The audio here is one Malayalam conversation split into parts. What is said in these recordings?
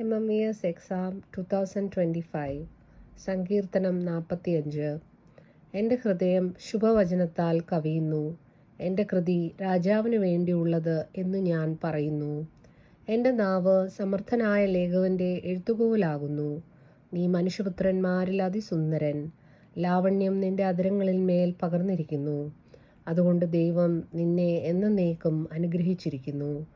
M M E S exam two thousand twenty five സങ്കീർത്തനം നാൽപ്പത്തിയഞ്ച് എന്റെ ഹൃദയം ശുഭവചനത്താൽ കവിയുന്നു. എന്റെ കൃതി രാജാവിന് വേണ്ടിയുള്ളത് എന്ന് ഞാൻ പറയുന്നു. എന്റെ നാവ് സമർത്ഥനായ ലേഖവന്റെ എഴുത്തുകോലാകുന്നു നീ മനുഷ്യപുത്രന്മാരിൽ അതിസുന്ദരൻ. ലാവണ്യം നിന്റെ അതിരങ്ങളിൽ മേൽ പകർന്നിരിക്കുന്നു. അതുകൊണ്ട് ദൈവം നിന്നെ എന്നേക്കും അനുഗ്രഹിച്ചിരിക്കുന്നു.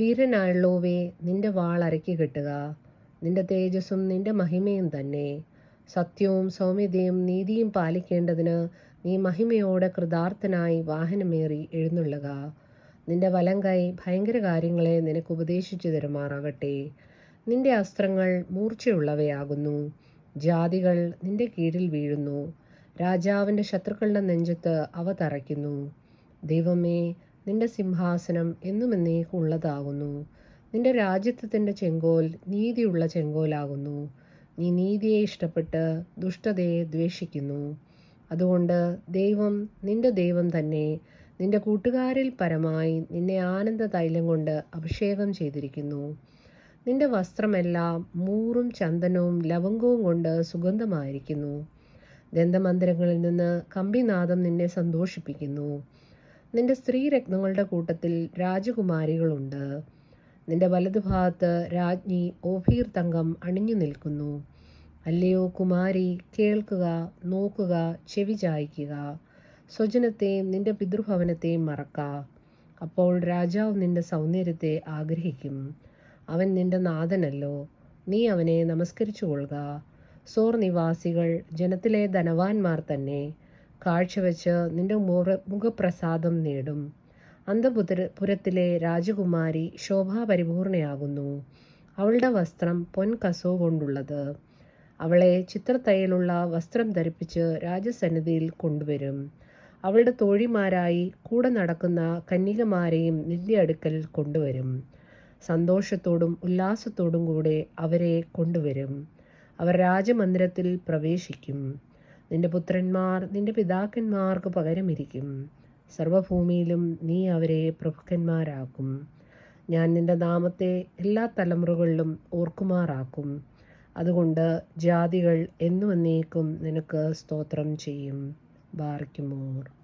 വീരനായുള്ളോവേ നിന്റെ വാൾ അരക്കി കെട്ടുക. നിന്റെ തേജസ്സും നിന്റെ മഹിമയും തന്നെ. സത്യവും സൗമ്യതയും നീതിയും പാലിക്കേണ്ടതിന് നീ മഹിമയോടെ കൃതാർത്ഥനായി വാഹനമേറി എഴുന്നള്ളുക. നിന്റെ വലം കൈ ഭയങ്കര കാര്യങ്ങളെ നിനക്ക് ഉപദേശിച്ചു തരുമാറാകട്ടെ. നിന്റെ അസ്ത്രങ്ങൾ മൂർച്ചയുള്ളവയാകുന്നു. ജാതികൾ നിന്റെ കീഴിൽ വീഴുന്നു. രാജാവിന്റെ ശത്രുക്കളുടെ നെഞ്ചത്ത് അവ തറയ്ക്കുന്നു. ദൈവമേ നിന്റെ സിംഹാസനം എന്നും എന്നേക്കുള്ളതാകുന്നു. നിന്റെ രാജ്യത്വത്തിന്റെ ചെങ്കോൽ നീതിയുള്ള ചെങ്കോലാകുന്നു. നീ നീതിയെ ഇഷ്ടപ്പെട്ട് ദുഷ്ടതയെ ദ്വേഷിക്കുന്നു. അതുകൊണ്ട് ദൈവം നിന്റെ ദൈവം തന്നെ നിന്റെ കൂട്ടുകാരിൽ പരമായി നിന്നെ ആനന്ദ തൈലം കൊണ്ട് അഭിഷേകം ചെയ്തിരിക്കുന്നു. നിന്റെ വസ്ത്രമെല്ലാം മൂറും ചന്ദനവും ലവംഗവും കൊണ്ട് സുഗന്ധമായിരിക്കുന്നു. ദന്തമന്ദിരങ്ങളിൽ നിന്ന് കമ്പിനാദം നിന്നെ സന്തോഷിപ്പിക്കുന്നു. നിന്റെ സ്ത്രീരത്നങ്ങളുടെ കൂട്ടത്തിൽ രാജകുമാരികളുണ്ട്. നിന്റെ വലതുഭാഗത്ത് രാജ്ഞി ഓഫീർ തങ്കം അണിഞ്ഞു നിൽക്കുന്നു. അല്ലയോ കുമാരി കേൾക്കുക നോക്കുക ചെവി ചായ്ക്കുക. സ്വജനത്തെയും നിന്റെ പിതൃഭവനത്തെയും മറക്ക. അപ്പോൾ രാജാവ് നിന്റെ സൗന്ദര്യത്തെ ആഗ്രഹിക്കും. അവൻ നിന്റെ നാഥനല്ലോ. നീ അവനെ നമസ്കരിച്ചു കൊള്ളുക സോർ നിവാസികൾ ജനത്തിലെ ധനവാന്മാർ തന്നെ. കാഴ്ചവെച്ച് നിന്റെ മുഖപ്രസാദം നേടും. അന്തപുര പുരത്തിലെ രാജകുമാരി ശോഭാപരിപൂർണയാകുന്നു. അവളുടെ വസ്ത്രം പൊൻകസോ കൊണ്ടുള്ളത്. അവളെ ചിത്രത്തയ്യലുള്ള വസ്ത്രം ധരിപ്പിച്ച് രാജസന്നിധിയിൽ കൊണ്ടുവരും. അവളുടെ തോഴിമാരായി കൂടെ നടക്കുന്ന കന്യകമാരെയും നിന്റെ അടുക്കൽ കൊണ്ടുവരും. സന്തോഷത്തോടും ഉല്ലാസത്തോടും കൂടെ അവരെ കൊണ്ടുവരും. അവർ രാജമന്ദിരത്തിൽ പ്രവേശിക്കും. നിന്റെ പുത്രന്മാർ നിന്റെ പിതാക്കന്മാർക്ക് പകരമിരിക്കും. സർവഭൂമിയിലും നീ അവരെ പ്രഭുക്കന്മാരാക്കും. ഞാൻ നിന്റെ നാമത്തെ എല്ലാ തലമുറകളിലും ഓർക്കുമാറാക്കും. അതുകൊണ്ട് ജാതികൾ എന്നു എന്നേക്കും നിനക്ക് സ്തോത്രം ചെയ്യും. ബാർക്കുമോർ.